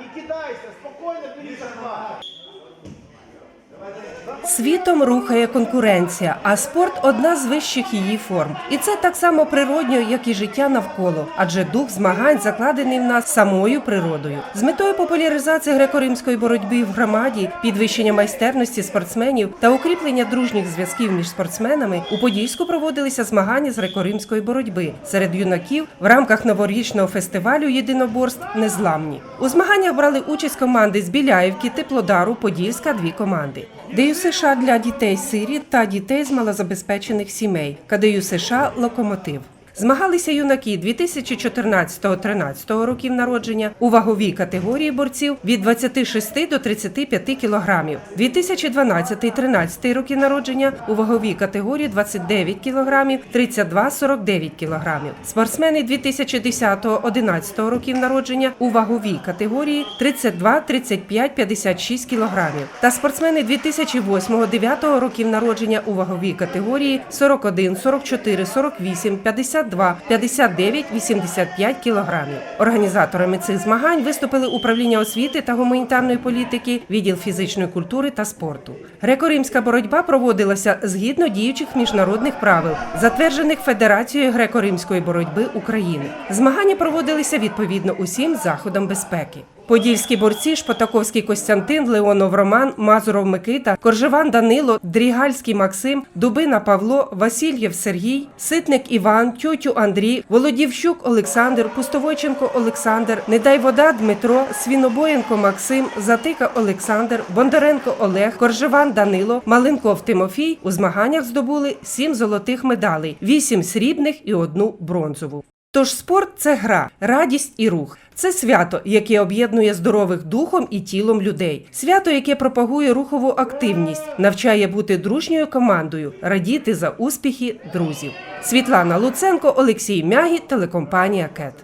не кидайся, спокойно бери захват. Світом рухає конкуренція, а спорт одна з вищих її форм. І це так само природньо, як і життя навколо, адже дух змагань закладений в нас самою природою. З метою популяризації греко-римської боротьби в громаді, підвищення майстерності спортсменів та укріплення дружніх зв'язків між спортсменами у Подільську проводилися змагання з греко-римської боротьби серед юнаків в рамках новорічного фестивалю єдиноборств Незламні. У змаганнях брали участь команди з Біляївки, Теплодару, Подільська дві команди. ДЮ США для дітей сиріт та дітей з малозабезпечених сімей. Кадею США Локомотив. Змагалися юнаки 2014-13 років народження у ваговій категорії борців від 26 до 35 кілограмів, 2012-13 роки народження у ваговій категорії 29 кілограмів, 32-49 кілограмів. Спортсмени 2010-11 років народження у ваговій категорії 32, 35, 56 кілограмів. Та спортсмени 2008-9 років народження у ваговій категорії 41, 44, 48, 52, 59, 85 кілограмів. Організаторами цих змагань виступили управління освіти та гуманітарної політики, відділ фізичної культури та спорту. Греко-римська боротьба проводилася згідно діючих міжнародних правил, затверджених Федерацією греко-римської боротьби України. Змагання проводилися відповідно усім заходам безпеки. Подільські борці Шпотаковський Костянтин, Леонов Роман, Мазуров Микита, Коржеван Данило, Дрігальський Максим, Дубина Павло, Васильєв Сергій, Ситник Іван, Тютю Андрій, Володівщук Олександр, Пустовойченко Олександр, Недайвода Дмитро, Свінобоєнко Максим, Затика Олександр, Бондаренко Олег, Коржеван Данило, Маленков Тимофій у змаганнях здобули сім золотих медалей, вісім срібних і одну бронзову. Тож спорт це гра, радість і рух. Це свято, яке об'єднує здорових духом і тілом людей. Свято, яке пропагує рухову активність, навчає бути дружньою командою, радіти за успіхи друзів. Світлана Луценко, Олексій Мягі, телекомпанія Кет.